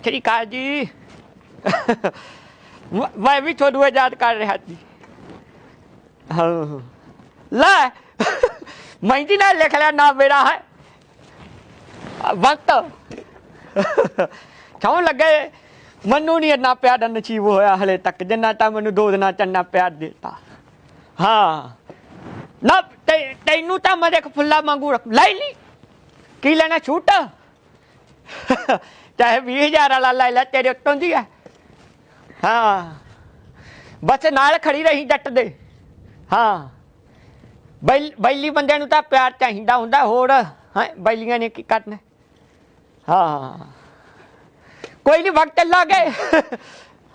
ਸਤਿ ਸ਼੍ਰੀ ਅਕਾਲ ਜੀ ਮੈਂ- ਵੀ ਤੁਹਾਨੂੰ ਯਾਦ ਕਰ ਰਿਹਾ ਸੀ। ਹਾਂ। ਲੈ ਮਹਿੰਦੀ ਨਾਲ ਲਿਖ ਲਿਆ ਨਾਮ ਮੇਰਾ ਹੈ। ਵਕਤ। ਕਿਉਂ ਲੱਗੇ? ਮੈਨੂੰ ਨਹੀਂ ਇੰਨਾ ਪਿਆਰ ਨਸੀਬ ਹੋਇਆ ਹਲੇ ਤੱਕ, ਜਿੰਨਾ ਤਾਂ ਮੈਨੂੰ ਦੋ ਦਿਨਾਂ ਚ ਇੰਨਾ ਪਿਆਰ ਦਿੱਤਾ। ਹਾਂ। ਨਾ ਤੈਨੂੰ ਤਾਂ ਮੈਂ ਦੇਖ ਫੁੱਲਾ ਮੰਗੂ ਰੱਖ ਲੈ ਲਈ। ਕੀ ਲੈਣਾ, ਛੂਟ? ਚਾਹੇ 20000 ਵਾਲਾ ਲੈ ਲੈ, ਤੇਰੇ ਉੱਤੋਂ ਦੀ ਹੈ। ਹਾਂ। ਬਸ ਨਾਲ ਖੜੀ ਰਹੀ ਜੱਟ ਦੇ। ਹਾਂ। ਬੈਲੀ ਬੰਦਿਆਂ ਨੂੰ ਤਾਂ ਪਿਆਰ ਚਾਹੀਦਾ ਹੁੰਦਾ, ਹੋਰ, ਹਾਂ, ਬੈਲੀਆਂ ਨੇ ਕੀ ਕਰਨਾ। ਹਾਂ। ਕੋਈ ਨਹੀਂ ਵਕਤ ਲਾਗੇ।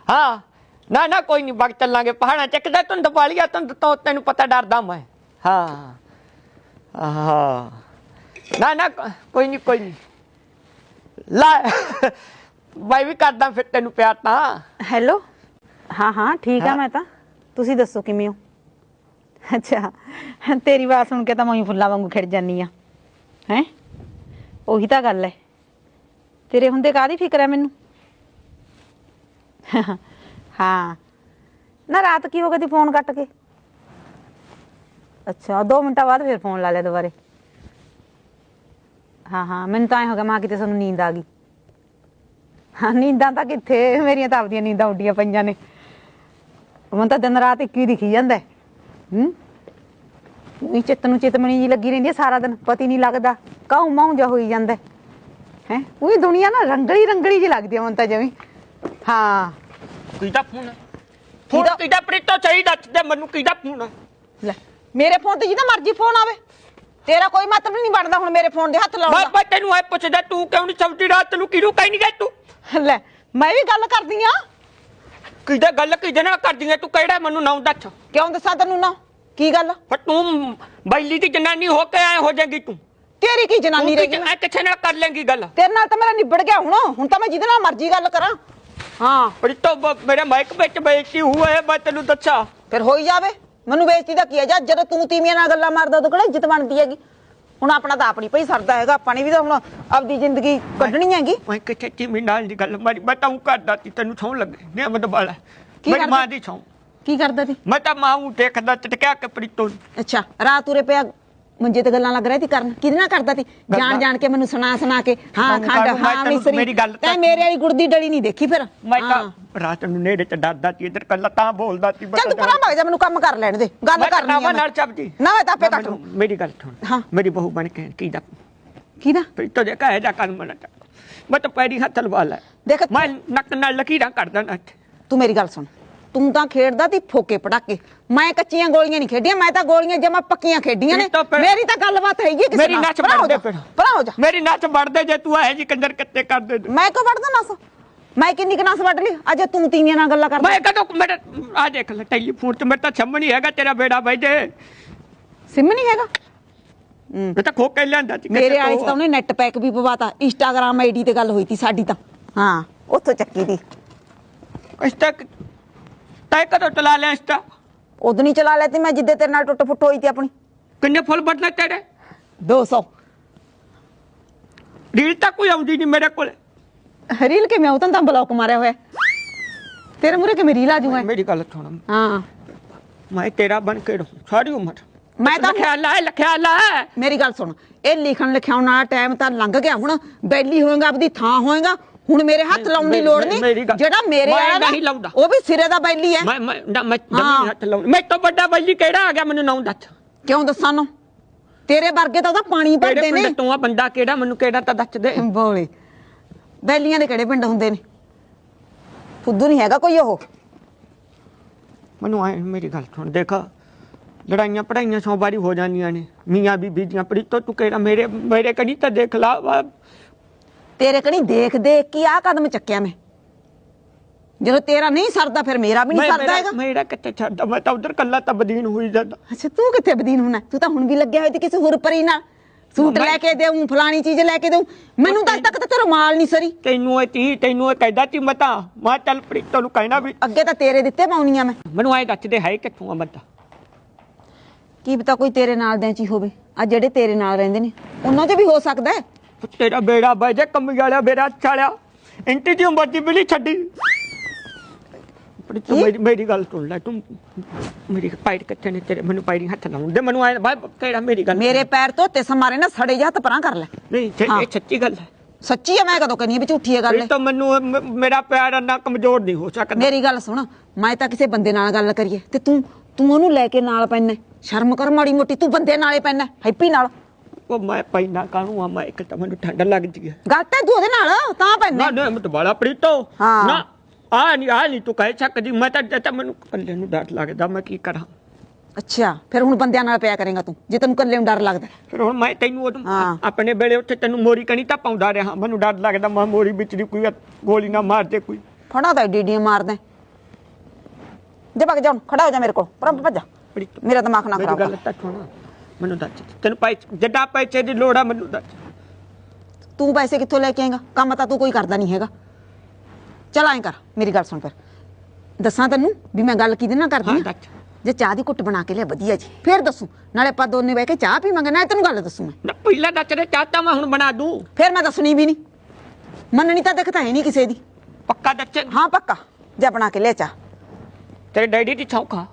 ਹਾਂ। ਨਾ ਨਾ, ਕੋਈ ਨਹੀਂ ਵਕਤ ਲਾਗੇ। ਪਹਾੜਾਂ ਚੱਕਦਾ ਧੁੰਦ ਪਾਲੀਆ ਧੁੰਦ ਤੋਂ ਤੈਨੂੰ ਪਤਾ ਡਰਦਾ ਮੈਂ। ਹਾਂ। ਹਾਂ। ਨਾ ਨਾ, ਕੋਈ ਨਹੀਂ ਕੋਈ ਨਹੀਂ ਲੈ ਬਾਈ ਵੀ ਕਰਦਾ ਫਿਰ ਤੈਨੂੰ ਪਿਆਰ ਤਾਂ। ਹੈਲੋ ਹਾਂ ਹਾਂ ਠੀਕ ਆ। ਮੈਂ ਤਾਂ। ਤੁਸੀਂ ਦੱਸੋ ਕਿਵੇਂ ਹੋ? ਅੱਛਾ ਤੇਰੀ ਆਵਾਜ਼ ਸੁਣ ਕੇ ਤਾਂ ਮੈਂ ਹੀ ਫੁੱਲਾਂ ਵਾਂਗੂ ਖਿੜ ਜਾਨੀ ਆ। ਹੈ? ਉਹੀ ਤਾਂ ਗੱਲ ਹੈ ਤੇਰੇ ਹੁੰਦੇ ਕਾਦੀ ਫਿਕਰ ਹੈ ਮੈਨੂੰ? ਹਾਂ। ਨਾ ਰਾਤ ਕੀ ਹੋ ਗਈ ਤੀ ਫੋਨ ਕੱਟ ਕੇ? ਅੱਛਾ 2 ਮਿੰਟਾਂ ਬਾਅਦ ਫਿਰ ਫੋਨ ਲਾ ਲਿਆ ਦੁਬਾਰੇ। ਹਾਂ ਹਾਂ ਮੈਨੂੰ ਤਾਂ ਐ ਹੋ ਗਿਆ ਮਾਂ ਕਿਤੇ ਸਾਨੂੰ ਨੀਂਦ ਆ ਗਈ। ਹਾਂ ਨੀਂਦਾਂ ਤਾਂ ਕਿੱਥੇ ਮੇਰੀਆਂ ਤਾਂ ਆਪਦੀਆਂ ਨੀਂਦਾਂ ਉੱਡੀਆਂ ਪਈਆਂ ਨੇ। ਮੈਨੂੰ ਤਾਂ ਦਿਨ ਰਾਤ ਇੱਕ ਹੀ ਦਿਖੀ ਜਾਂਦਾ ਹੈ। ਉਹੀ ਚਿੱਤ ਨੂੰ ਚਿਤਮਣੀ ਜੀ ਲੱਗੀ ਰਹਿੰਦੀ ਸਾਰਾ ਦਿਨ ਪਤੀ ਨਹੀਂ ਲੱਗਦਾ ਕਾਹੂ ਮਾਹੂ ਜਾ ਹੋਈ ਜਾਂਦਾ ਹੈ। ਹੈਂ? ਉਹੀ ਦੁਨੀਆ ਨਾ ਰੰਗਲੀ ਰੰਗਲੀ ਜੀ ਲੱਗਦੀ ਹੈ ਮੈਨੂੰ ਤਾਂ ਜਿਵੇਂ ਹਾਂ। ਕਿਹਦਾ ਫੋਨ? ਫੋਨ ਕਿਹਦਾ- ਪ੍ਰੀਤੋ ਚਾਹੀਦਾ ਤੇ ਮੈਨੂੰ ਕਿਹਦਾ ਫੋਨ ਲੈ ਮੇਰੇ ਫੋਨ ਤੇ ਜਿਹਦਾ ਮਰਜ਼ੀ ਫੋਨ ਆਵੇ। ਤੇਰਾ ਕੋਈ ਮਤਲਬ ਨਹੀਂ ਬਣਦਾ ਹੁਣ ਮੇਰੇ ਫੋਨ ਦੇ ਹੱਥ ਲਾਉਣ ਮੈਂ ਤੈਨੂੰ ਐ ਪੁੱਛਦਾ ਤੂੰ ਕਿਉਂ ਨਹੀਂ ਸਬਜ਼ੀ ਰਾਤ ਨੂੰ ਕਿਹਨੂੰ ਕਹਿ ਨਹੀਂ ਗਿਆ ਤੂੰ? ਦਾ ਲੈ ਮੈਂ ਵੀ ਗੱਲ ਕਰਦੀ ਆ। ਕਿਹਦਾ ਗੱਲ ਕਿਹਦੇ ਨਾਲ ਕਰਦੀ ਐ ਤੂੰ ਕਿਹੜਾ ਮੈਨੂੰ ਨਾਮ ਦੱਸ? ਕਿਉਂ ਦੱਸਾਂ ਤੈਨੂੰ ਨਾ? ਕੀ ਗੱਲ? ਪਰ ਤੂੰ ਬੈਲੀ ਦੀ ਜਨਾਨੀ ਹੋ ਕੇ ਆਏ ਹੋ ਜਾਏਗੀ ਤੂੰ। ਤੇਰੀ ਕੀ ਜਨਾਨੀ ਰਹਿ ਗਈ ਐ ਕਿੱਥੇ ਨਾਲ ਕਰ ਲੇਂਗੀ ਗੱਲ? ਤੇਰੇ ਨਾਲ ਤਾਂ ਮੇਰਾ ਨਿਬੜ ਗਿਆ ਹੁਣ। ਹੁਣ ਤਾਂ ਮੈਂ ਜਿਹਦੇ ਨਾਲ ਮਰਜ਼ੀ ਗੱਲ ਕਰਾਂ। ਹਾਂ ਪ੍ਰੀਤੋ ਬ- ਮੇਰੇ ਮਾਈਕ ਵਿੱਚ ਬੇਇੱਜ਼ਤੀ ਹੋਈ ਹੈ ਮੈਂ ਤੈਨੂੰ ਦੱਸਾਂ। ਫਿਰ ਹੋਈ ਜਾਵੇ। ਮੈਨੂੰ ਬੇਇੱਜ਼ਤੀ ਦਾ ਕੀ ਹੈ? ਜਦ ਜਦੋਂ ਤੂੰ ਤੀਵੀਆਂ ਨਾਲ ਗੱਲਾਂ ਮਾਰਦਾ ਉਦੋਂ ਕਿਹੜਾ ਇੱਜ਼ਤ ਬਣਦੀ ਹੈਗੀ। ਹੁਣ ਆਪਣਾ ਤਾਂ ਆਪਣੀ ਭਈ ਸਰਦਾ ਹੈਗਾ। ਆਪਾਂ ਨੇ ਵੀ ਤਾਂ ਹੁਣ ਆਪਦੀ ਜ਼ਿੰਦਗੀ ਕੱਢਣੀ ਹੈਗੀ। ਮੈਂ ਕਿੱਥੇ ਚੀਮੀ ਨਾਲ ਦੀ ਗੱਲ ਮਾਰੀ। ਮੈਂ ਤਾਂ ਉਹ ਕਰਦਾ ਸੀ ਤੈਨੂੰ ਸੌਂ ਲੱਗੇ। ਨਿਯਮਤ ਵਾਲਾ। ਕੀ ਮੇਰੀ ਕਰਦਾ? ਮਾਂ ਦੀ ਸੌਂ। ਕੀ ਕਰਦਾ ਤੀ ਮੈਂ ਤਾਂ ਮਾਂ ਨੂੰ ਦੇਖਦਾ ਟਟਕਿਆ ਕੇ ਪ੍ਰੀਤੋ। ਅੱਛਾ ਰਾਤ ਉਰੇ ਪਿਆ ਮੰਜੇ ਤੇ ਗੱਲਾਂ ਲੱਗ ਰਿਹਾ ਸੀ ਕਰਨ। ਕਿਹਦੇ ਨਾਲ ਕਰਦਾ ਤੀ ਜਾਣ? ਜਾਣ ਕੇ ਮੈਨੂੰ ਸੁਣਾ ਸੁਣਾ ਕੇ। ਹਾਂ ਖੰਡ ਹਾਂ ਤੈਨੂੰ ਮਿਸਰੀ ਮੇਰੀ ਗੱਲ ਤੈਂ ਤਾਂ- ਮੇਰੇ ਵਾਲੀ ਗੁੜਦੀ ਡਲੀ ਨਹੀਂ ਦੇਖੀ ਫਿਰ। ਮੈਂ। ਤਾਂ ਰਾਤ ਨੂੰ ਨੇੜੇ ਚ ਡਰਦਾ ਸੀ ਇਧਰ ਕੱਲਾ ਤਾਂ ਬੋਲਦਾ ਸੀ ਚੱਲ ਤੂੰ ਪਰਾਂ ਭਗ ਜਾ ਮੈਨੂੰ ਕੰਮ ਕਰ ਲੈਣ ਦੇ। ਗੱਲ ਮੈਂ ਕਰਨੀ ਕਰਨਾ ਆ ਨਾਲ ਮੈਂ। ਸਬਜੀ ਨਾ ਮੈਂ ਤਾਂ ਆਪੇ ਕੱਟ ਮੇਰੀ ਗੱਲ ਸੁਣ। ਹਾਂ। ਮੇਰੀ ਬਹੂ ਬਣ ਕੇ ਕੀ ਦਾ ਕਿਹਦਾ? ਪ੍ਰੀਤੋ ਦੇ ਕਹੇ ਜਾ ਕਰ ਮਨਾ ਮੈਂ ਤਾਂ ਪੈਰੀ ਹੱਥ ਲਵਾ ਲੈ। ਦੇਖ ਮੈਂ ਨੱਕ ਨਾਲ ਲਕੀਰਾਂ ਕਰਦਾ ਨਾ ਤੂੰ ਮੇਰੀ ਗੱਲ ਸੁਣ। ਤੂੰ ਤਾਂ ਖੇਡਦਾ ਤੀ ਫੋਕੇ ਪਟਾਕੇ। ਮੈਂ ਕੱਚੀਆਂ ਗੋਲੀਆਂ ਨਹੀਂ ਖੇਡੀਆਂ ਮੈਂ ਤਾਂ ਗੋਲੀਆਂ ਜਮਾ ਪੱਕੀਆਂ ਖੇਡੀਆਂ ਨੇ। ਇਹ ਮੇਰੀ ਤਾਂ ਗੱਲਬਾਤ ਹੈਗੀ ਕਿਸੇ ਮੇਰੀ। ਨੱਚ ਵੜਦੇ ਪਰਾਂ ਹੋ ਜਾ। ਮੇਰੀ ਨੱਚ ਵੜਦੇ ਜੇ ਤੂੰ ਇਹ ਜੀ ਕੰਜਰ ਕਿੱਤੇ ਕਰਦੇ ਮੈਂ ਕਿਉਂ ਵੜਦਾ ਨਸ? ਮੈਂ ਕਿੰਨੀ ਕੁ ਨਸ ਵੱਢ ਲਈ? ਅੱਜ ਤੂੰ ਤੀਵੀਆਂ ਨਾਲ ਗੱਲਾਂ ਕਰਦਾ। ਮੈਂ ਕਦੋਂ ਮੇਰੇ ਆ ਦੇਖ ਲੈ ਟੈਲੀਫੋਨ ਤੇ ਮੇਰੇ ਤਾਂ ਛੰਮ ਨਹੀਂ ਹੈਗਾ ਤੇਰਾ ਬੇੜਾ ਬਾਈ ਜੇ। ਸਿਮ ਨਹੀਂ ਹੈਗਾ? ਮੈਂ ਤਾਂ ਖੋ ਕੇ ਲਿਆਂਦਾ ਸੀ ਮੇਰੇ 'ਚ ਤਾਂ? ਉਹਨੇ ਨੈਟ ਪੈਕ ਵੀ ਪਵਾਤਾ। ਇੰਸਟਾਗ੍ਰਾਮ ਆਈਡੀ ਤੇ ਗੱਲ ਹੋਈ ਤੀ ਸਾਡੀ ਤਾਂ। ਹਾਂ ਉੱਥੋਂ ਚੱਕੀ ਤੀ। ਇਸ ਤੱਕ ਤੈ ਕਦੋਂ ਚਲਾ ਲਿਆ ਇਸ ਤਾਂ ਉਦੋਂ ਨਹੀਂ ਚਲਾ ਲੈਤੀ ਮੈਂ ਜਿੱਦੇ ਤੇਰੇ ਨਾਲ ਟੁੱਟ ਫੁੱਟ ਹੋਈ ਤੀ ਆਪਣੀ। ਕਿੰਨੇ ਫੁੱਲ ਬਦਲੇ ਤੇਰੇ? 200 ਰੀਲ ਤਾਂ ਕੋਈ ਆਉਂਦੀ ਨਹੀਂ ਮੇਰੇ ਕੋਲ। ਰੀਲ ਕਿਵੇਂ ਆਉ ਤਾਂ ਬਲੌਕ ਮਾਰਿਆ ਹੋਇਆ। ਤੇਰੇ ਮੂਰੇ ਕਿਵੇਂ ਰੀਲ ਆ ਜੂਗਾ ਮੇਰੀ ਗੱਲ ਸੁਣ। ਹਾਂ। ਮੈਂ ਤੇਰਾ ਬਣ ਕੇ ਰਹੂੰ ਸਾਰੀ ਉਮਰ। ਮੈਂ ਤਾਂ ਲਖਿਆ ਲਾ ਲਖਿਆ ਲਾ ਮੇਰੀ ਗੱਲ ਸੁਣ। ਇਹ ਲਿਖਣ ਲਿਖਾਉਣ ਵਾਲਾ ਟਾਈਮ ਤਾਂ ਲੰਘ ਗਿਆ ਹੁਣ। ਬੈਲੀ ਹੋਏਗਾ ਆਪਦੀ ਥਾਂ ਹੋਏਗਾ। ਹੁਣ ਮੇਰੇ ਹੱਥ ਲਾਉਣ ਦੀ ਲੋੜ ਨਹੀਂ। ਜਿਹੜਾ ਮੇਰੇ ਵਾਲਾ ਨਹੀਂ ਲਾਉਂਦਾ। ਉਹ ਵੀ ਸਿਰੇ ਦਾ ਬੈਲੀ ਹੈ। ਮੈਂ ਮੈਂ ਮੈਂ ਹੱਥ ਲਾਉਂ ਮੈਂ ਤੋਂ ਵੱਡਾ ਬੱਲੀ ਕਿਹੜਾ ਆ ਗਿਆ ਮੈਨੂੰ ਨਾਉਂ ਦੱਸ ਕਿਉਂ ਦੱਸਾਂ ਨੂੰ? ਤੇਰੇ ਵਰਗੇ ਤਾਂ ਉਹਦਾ ਪਾਣੀ ਭਰਦੇ ਨੇ। ਤੋਂ ਆ ਬੰਦਾ ਕਿਹੜਾ? ਮੈਨੂੰ ਕਿਹੜਾ ਤਾਂ ਦੱਸ ਦੇ। ਬੋਲੇ। ਬੈਲੀਆਂ ਦੇ ਕਿਹੜੇ ਪਿੰਡ ਹੁੰਦੇ ਨੇ? ਫੁੱਦੂ ਨਹੀਂ ਹੈਗਾ ਕੋਈ ਉਹ? ਮੈਨੂੰ ਆਏ ਮੇਰੀ ਗੱਲ ਸੁਣ ਦੇਖ। ਲੜਾਈਆਂ ਪੜਾਈਆਂ ਸੌ ਵਾਰੀ ਹੋ ਜਾਂਦੀਆਂ ਨੇ। ਮੀਆਂ ਬੀਬੀ ਦੀਆਂ ਪ੍ਰੀਤੋ ਤੂੰ ਕਿਹੜਾ ਮੇਰੇ ਮੇਰੇ ਕਣੀ ਤਾਂ ਦੇਖ ਲਾ। ਤੇਰੇ ਕਣੀ ਦੇਖ ਦੇਖ ਕੇ ਆ ਕਦਮ ਚੱਕਿਆ ਮੈਂ। ਜਦੋਂ ਤੇਰਾ ਨਹੀਂ ਸਰਦਾ ਫਿਰ ਮੇਰਾ ਵੀ ਨਹੀਂ ਸਰਦਾ ਹੈਗਾ। ਮੇਰਾ ਕਿੱਥੇ ਛੱਡਦਾ ਮੈਂ ਤਾਂ ਉਧਰ ਕੱਲਾ ਤਾਂ ਬਦੀਨ ਹੋਈ ਜਾਂਦਾ। ਅੱਛਾ ਤੂੰ ਕਿੱਥੇ ਬਦੀਨ ਹੋਣਾ? ਤੂੰ ਤਾਂ ਹੁਣ ਵੀ ਲੱਗਿਆ ਹੋਇਆ ਤੇ ਕਿਸੇ ਹੋਰ ਪਰੀ ਨਾਲ ਸੂਟ ਲੈ ਕੇ ਦੇਉਂ ਫਲਾਣੀ ਚੀਜ਼ ਲੈ ਕੇ ਦੇਉਂ ਮੈਨੂੰ ਤਾਂ ਅੱਜ ਤੱਕ ਤਾਂ ਤੇਰਾ ਮਾਲ ਨਹੀਂ ਸਰੀ। ਤੈਨੂੰ ਇਹ ਤੀ ਤੈਨੂੰ ਇਹ ਕਹਿੰਦਾ ਤੀ। ਮਤਾ ਮੈਂ ਚੱਲ ਪ੍ਰੀਤੋ ਨੂੰ ਕਹਿਣਾ ਵੀ ਅੱਗੇ ਤਾਂ ਤੇਰੇ ਦਿੱਤੇ ਪਾਉਣੀਆਂ ਮੈਂ। ਮੈਨੂੰ ਆਏ ਦੱਸ ਦੇ ਹੈ ਕਿੱਥੋਂ ਆ ਬੰਦਾ? ਕੀ ਪਤਾ ਕੋਈ ਤੇਰੇ ਨਾਲ ਦੇ ਚ ਹੀ ਹੋਵੇ। ਆ ਜਿਹੜੇ ਤੇਰੇ ਨਾਲ ਰਹਿੰਦੇ ਨੇ ਉਹਨਾਂ 'ਚ ਵੀ ਹੋ ਸਕਦਾ ਹੈ। ਤੇਰਾ ਬੇੜਾ ਬਾਈ ਜੇ ਕੰਮ ਵਾਲਿਆ ਮੇਰਾ ਚਾਲਿਆ ਇੰਟੀ ਦੀ ਉਮਰ ਦੀ ਨਹੀਂ ਛੱਡੀ। ਪਰ ਤੂੰ? ਮੇਰੀ ਮੇਰੀ ਗੱਲ ਸੁਣ ਲੈ ਤੂੰ। ਮੇਰੀ ਪੈਰ ਕਿੱਥੇ ਨੇ ਤੇਰੇ? ਮੈਨੂੰ ਪੈਰੀ ਹੱਥ ਲਾਉਣ ਦੇ। ਮੈਨੂੰ ਆਏ ਬਾਈ ਕਿਹੜਾ ਮੇਰੀ ਗੱਲ ਮੇਰੇ ਪੈਰ ਧੋਤੇ ਸਮਾਰੇ ਨਾ ਸੜੇ ਜਿਹੇ ਹੱਥ ਪਰਾਂ ਕਰ ਲੈ। ਨਹੀਂ ਤੇ। ਇਹ ਸੱਚੀ ਗੱਲ ਹੈ। ਸੱਚੀ ਹੈ ਮੈਂ ਕਦੋਂ ਕਹਿੰਦੀ ਵੀ ਝੂਠੀ ਹੈ ਗੱਲ ਇਹ ਤਾਂ ਮੈਨੂੰ ਮੇਰਾ ਪਿਆਰ ਇੰਨਾ ਕਮਜ਼ੋਰ ਨਹੀਂ ਹੋ ਸਕਦਾ। ਮੇਰੀ ਗੱਲ ਸੁਣ ਮੈਂ ਤਾਂ ਕਿਸੇ ਬੰਦੇ ਨਾਲ ਗੱਲ ਕਰੀਏ। ਤੇ ਤੂੰ ਤੂੰ ਉਹਨੂੰ ਲੈ ਕੇ ਨਾਲ ਪੈਣਾ ਸ਼ਰਮ ਕਰ ਮਾੜੀ ਮੋਟੀ ਤੂੰ ਬੰਦੇ ਨਾਲੇ ਪੈਣਾ ਹੈਪੀ ਨਾਲ। ਉਹ ਮੈਂ ਪੈਣਾ ਕਾਹਨੂੰ ਆ ਮੈਂ ਇੱਕ ਤਾਂ ਮੈਨੂੰ ਠੰਡ ਲੱਗਦੀ ਹੈ ਗੱਲ ਤਾਂ ਤੂੰ ਉਹਦੇ ਨਾਲ ਤਾਂ ਪੈਣਾ ਨਾ ਨਾ ਮੈਂ ਤਾਂ ਬੜਾ ਪ੍ਰੀਤੋ ਹਾਂ। ਨਾ ਆ ਨਹੀਂ ਆ ਨਹੀਂ ਤੂੰ ਕਹਿ ਸਕਦੀ ਮੈਂ ਤਾਂ ਤਾਂ ਮੈਨੂੰ ਕੱਲੇ ਨੂੰ ਡਰ ਲੱਗਦਾ ਮੈਂ ਕੀ ਕਰਾਂ? ਅੱਛਾ ਫਿਰ ਹੁਣ ਬੰਦਿਆਂ ਨਾਲ ਪਿਆ ਕਰੇਗਾ ਤੂੰ ਜੇ ਤੈਨੂੰ ਇਕੱਲੇ ਨੂੰ ਡਰ ਲੱਗਦਾ। ਫਿਰ ਹੁਣ ਮੈਂ ਤੈਨੂੰ ਉਦੋਂ ਹਾਂ। ਆਪਣੇ ਵੇਲੇ ਉੱਥੇ ਤੈਨੂੰ ਮੋਰੀ ਕਣੀ ਤਾਂ ਪਾਉਂਦਾ ਰਿਹਾ ਮੈਨੂੰ ਡਰ ਲੱਗਦਾ ਮੈਂ ਮੋਰੀ ਵਿੱਚ ਦੀ ਕੋਈ ਗੋਲੀ ਨਾ ਮਾਰ ਦੇ ਕੋਈ। ਫੜਾ ਤਾਂ ਡੀਡੀਆਂ ਮਾਰਦਾ। ਜੇ ਭੱਜ ਜਾ ਹੁਣ, ਖੜਾ ਹੋ ਜਾ ਮੇਰੇ ਕੋਲ ਪਰ ਭੱਜ ਜਾ। ਮੇਰਾ ਦਿਮਾਗ ਨਾ ਮੇਰੀ ਖਰਾਬ ਗੱਲ ਕਰ। ਤਾਂ ਸੁਣ। ਮੈਨੂੰ ਦੱਸ ਤੈਨੂੰ ਪੈਸੇ ਜਿੱਦਾਂ ਪੈਸੇ ਦੀ ਲੋੜ ਆ ਮੈਨੂੰ ਦੱਸ ਤੂੰ ਪੈਸੇ ਕਿੱਥੋਂ ਲੈ ਕੇ ਆਏਗਾ? ਕੰਮ ਤਾਂ ਤੂੰ ਕੋਈ ਕਰਦਾ ਨਹੀਂ ਹੈਗਾ। ਚਲ ਐਂ ਕਰ ਮੇਰੀ ਗੱਲ ਸੁਣ ਫਿਰ। ਦੱਸਾਂ ਤੈਨੂੰ ਵੀ ਮੈਂ ਗੱਲ ਕਿਹਦੇ ਨਾਲ ਕਰਦੀ ਹਾਂ। ਜੇ ਚਾਹ ਦੀ ਘੁੱਟ ਬਣਾ ਕੇ ਲਿਆ ਵਧੀਆ ਜੀ। ਫਿਰ ਦੱਸੂ। ਨਾਲੇ ਆਪਾਂ ਦੋਨੇ ਬਹਿ ਕੇ ਚਾਹ ਪੀਵਾਂਗੇ ਨਾਲੇ ਤੈਨੂੰ ਗੱਲ ਦੱਸੂ ਮੈਂ। ਨਾ ਪਹਿਲਾਂ ਦੱਸ ਦੇ ਚਾਹਤਾ ਮੈਂ ਹੁਣ ਬਣਾ ਦੂੰ। ਫਿਰ ਮੈਂ ਦੱਸਣੀ ਵੀ ਨਹੀਂ। ਮੰਨਣੀ ਤਾਂ ਦਿਖਤਾ ਹੈ ਨਹੀਂ ਕਿਸੇ ਦੀ। ਪੱਕਾ ਦੱਸ ਹਾਂ ਪੱਕਾ। ਜਾ ਬਣਾ ਕੇ ਲਿਆ ਚਾਹ। ਤੇਰੇ ਡੈਡੀ ਦੀ ਛੌਕਾ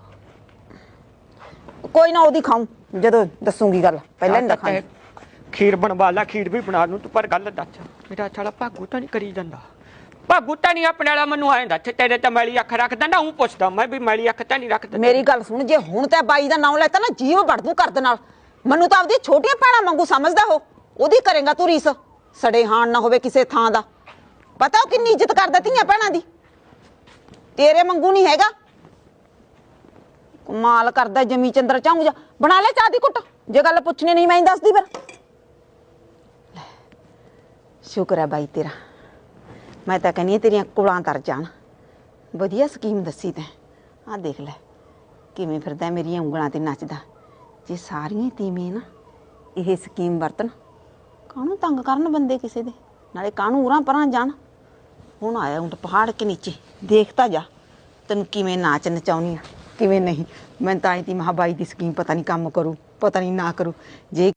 ਕੋਈ ਨਾ ਉਹਦੀ ਖਾਉਂ ਜਦੋਂ ਦੱਸੂਗੀ ਗੱਲ ਪਹਿਲਾਂ ਨਹੀਂ ਦੱਸਾਂਗੀ। ਖੀਰ ਬਣਵਾ ਲਾ ਖੀਰ ਵੀ ਬਣਾ ਲੂੰ ਤੂੰ ਪਰ ਗੱਲ ਦੱਸ। ਮੇਰਾ ਛਾਲਾ ਭਾਗੂ ਤਾਂ ਨਹੀਂ ਕਰੀ ਜਾਂਦਾ। ਭਾਗੂ ਤਾਂ ਨਹੀਂ ਆਪਣੇ ਵਾਲਾ ਮੈਨੂੰ ਆਏ ਦੱਸ ਤੇਰੇ ਤਾਂ ਮੈਲੀ ਅੱਖ ਰੱਖਦਾ ਨਾ ਉਹ ਪੁੱਛਦਾ ਮੈਂ ਵੀ ਮੈਲੀ ਅੱਖ ਤਾਂ ਨਹੀਂ ਰੱਖਦਾ ਮੇਰੀ ਗੱਲ ਸੁਣ ਜੇ ਹੁਣ ਤੇ ਬਾਈ ਦਾ ਨਾਮ ਲੈਤਾ ਨਾ ਜੀਵ ਵੜ ਦੂੰ ਕਰਦ ਨਾਲ। ਮੈਨੂੰ ਤਾਂ ਆਪਦੀ ਛੋਟੀਆਂ ਭੈਣਾਂ ਵਾਂਗੂ ਸਮਝਦਾ ਹੋ ਉਹਦੀ ਕਰੇਗਾ ਤੂੰ ਰੀਸ। ਸੜੇ ਹਾਣ ਨਾ ਹੋਵੇ ਕਿਸੇ ਥਾਂ ਦਾ। ਪਤਾ ਉਹ ਕਿੰਨੀ ਇੱਜ਼ਤ ਕਰਦਾ ਧੀਆਂ ਭੈਣਾਂ ਦੀ। ਤੇਰੇ ਵਾਂਗੂ ਨਹੀਂ ਹੈਗਾ। ਕਮਾਲ ਕਰਦਾ ਜਮੀ ਚੰਦਰ ਚਾਹੂੰ ਜਾ। ਬਣਾ ਲੈ ਚਾਹ ਦੀ ਕੁੱਟ ਜੇ ਗੱਲ ਪੁੱਛਣੀ ਨਹੀਂ ਮੈਂ ਹੀ ਦੱਸਦੀ ਫਿਰ। ਲੈ, ਸ਼ੁਕਰ ਹੈ ਬਾਈ ਤੇਰਾ। ਮੈਂ ਤਾਂ ਕਹਿੰਦੀ ਹਾਂ ਤੇਰੀਆਂ ਕੁਲਾਂ ਤਰ ਜਾਣ। ਵਧੀਆ ਸਕੀਮ ਦੱਸੀ ਤੈਂ। ਆਹ ਦੇਖ ਲੈ ਕਿਵੇਂ ਫਿਰਦਾ ਮੇਰੀਆਂ ਉਂਗਲਾਂ ਤੇ ਨੱਚਦਾ। ਜੇ ਸਾਰੀਆਂ ਹੀ ਤੀਵੇਂ ਨਾ ਇਹ ਸਕੀਮ ਵਰਤਣ ਕਾਹਨੂੰ ਤੰਗ ਕਰਨ ਬੰਦੇ ਕਿਸੇ ਦੇ? ਨਾਲੇ ਕਾਹਨੂੰ ਉਰਾਂ ਪਰਾਂ ਜਾਣ? ਹੁਣ ਆਇਆ ਉਂਟ ਪਹਾੜ ਕੇ ਨੀਚੇ। ਦੇਖਤਾ ਜਾ ਤੈਨੂੰ ਕਿਵੇਂ ਨਾਚ ਨਚਾਉਣੀ ਆ। ਕਿਵੇਂ ਨਹੀਂ? ਮੈਂ ਤਾਂ ਆਈ ਤੀ ਮਹਾਬਾਈ ਦੀ ਸਕੀਮ ਪਤਾ ਨਹੀਂ ਕੰਮ ਕਰੂ, ਪਤਾ ਨਹੀਂ ਨਾ ਕਰੂ। ਜੇ